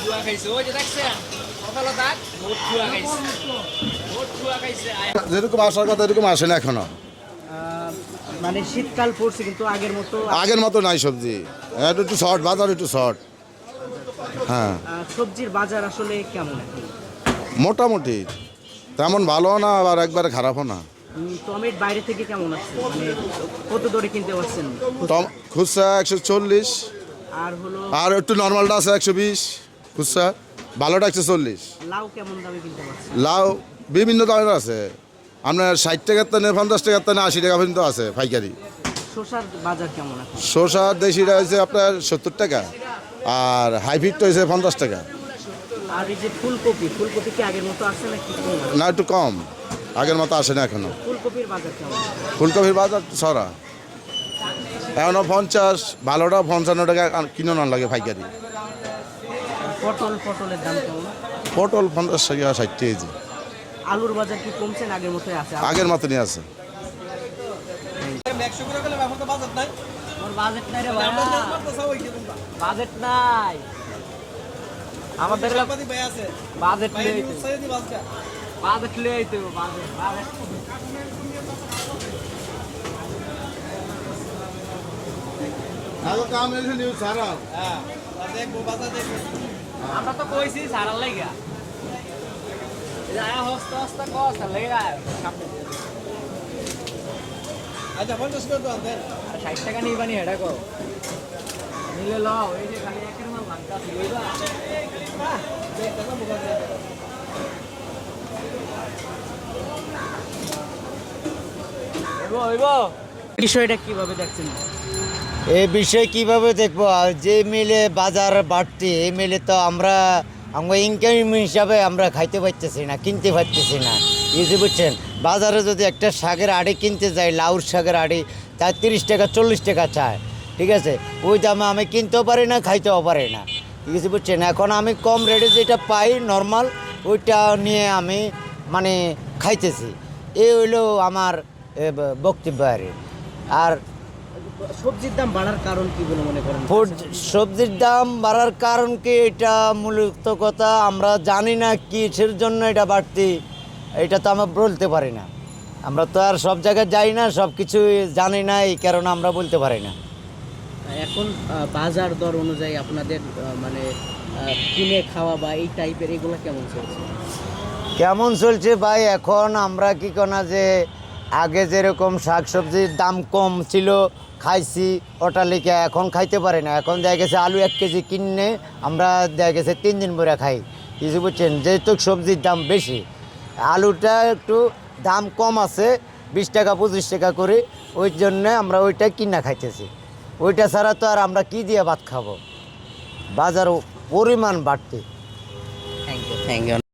চুয়া খাইছে ওই যে দেখছেন সকালে তাক মোট চুয়া খাইছে মোট চুয়া খাইছে আয় যেরকম আসার কথা এরকম আসে না এখনও মানে শীতকাল পড়ছে কিন্তু আগের মতো আগের মতো নাই সবজি। একটু একটু শর্ট বাজার একটু শর্ট হ্যাঁ। সবজির বাজার আসলে কেমন মোটামুটি। তেমন ভালো না আবার একবারে খারাপও না। টমেট বাইরে থেকে কেমন আছে মানে কত দরে কিনতে পারছেন? খুচরা একশো চল্লিশ। আর হলো আর একটু নর্মালটা আছে একশো বিশ। খুচরা ভালোটা একশো চল্লিশ। লাউ কেমন দামে কিনতে পারছেন? লাউ বিভিন্ন আছে। আপনার ষাট টাকার তানে পঞ্চাশ টাকার তানে আশি টাকা পর্যন্ত আছে পাইকারি। শসার বাজার কেমন এখন? দেশিটা হয়েছে আপনার সত্তর টাকা। আর হাইব্রিডটা হয়েছে পঞ্চাশ টাকা। আর এই যে ফুলকপি ফুলকপি কি আগের মতো আছে নাকি না একটু কম। আগের মতো আসে না এখনও। ফুলকপির বাজার কেমন? ফুলকপির বাজার ছড়া। এখনও পঞ্চাশ ভালোটা পঞ্চান্ন টাকা কিনো না লাগে পাইকারি। পটল পটলের দাম কেমন? পটল পঞ্চাশ টাকা ষাট কেজি। আলুর বাজার কি কমছে না আগের মতোই আছে? আগের মতনই আছে। আমার বাজেট নাই রে ভাই বাজেট নাই আমাদের বাজেট নেই বাজেট নেই তো বাজেট বাজেট আমরা তো কইছি সারার লাগা যায় হস্ত হস্ত কস লাগা সামনে। আচ্ছা পঞ্চাশ করে দাও দেন আর ষাট টাকা কো নিলে লও এই যে খালি একের মাল ভাগটা দিবা। বিষয়টা কীভাবে দেখছেন? এই বিষয়ে কীভাবে দেখব? যে মিলে বাজার বাড়তি এই মিলে তো আমরা আমরা ইনকাম হিসাবে আমরা খাইতে পারতেছি না কিনতে পারতেছি না। বুঝতে বুঝছেন? বাজারে যদি একটা শাকের আড়ি কিনতে যাই লাউর শাকের আড়ি তার তিরিশ টাকা চল্লিশ টাকা চায়। ঠিক আছে? ওই দামে আমি কিনতেও পারি না খাইতেও পারি না। ঠিক আছে বুঝছেন? এখন আমি কম রেটে যেটা পাই নর্মাল ওইটা নিয়ে আমি মানে খাইতেছি। এই হইল আমার বক্তব্য আর আর সবজির দাম বাড়ার কারণ কি বলে মনে করেন? সবজির দাম বাড়ার কারণ কি? এটা মূলত কথা আমরা জানি না কিসের জন্য এটা বাড়তি। এটা তো আমরা বলতে পারি না। আমরা তো আর সব জায়গায় যাই না সব কিছু জানি না এই কারণে আমরা বলতে পারি না। এখন বাজার দর অনুযায়ী আপনাদের মানে কিনে খাওয়া বা এই টাইপের এগুলো কেমন চলছে? কেমন চলছে ভাই এখন আমরা কি কোনা যে আগে যেরকম শাক সবজির দাম কম ছিল খাইছি অটালিকা এখন খাইতে পারি না। এখন দেখা গেছে আলু এক কেজি কিনে আমরা দেখা গেছে তিন দিন পরে খাই। কিছু বুঝছেন? যেহেতু সবজির দাম বেশি আলুটা একটু দাম কম আছে, বিশ টাকা, পঁচিশ টাকা করে। ওই জন্য আমরা ওইটা কিনা খাইতেছি। ওইটা ছাড়া তো আর আমরা কি দিয়ে ভাত খাব? বাজার পরিমাণ বাড়তে। Thank you thank you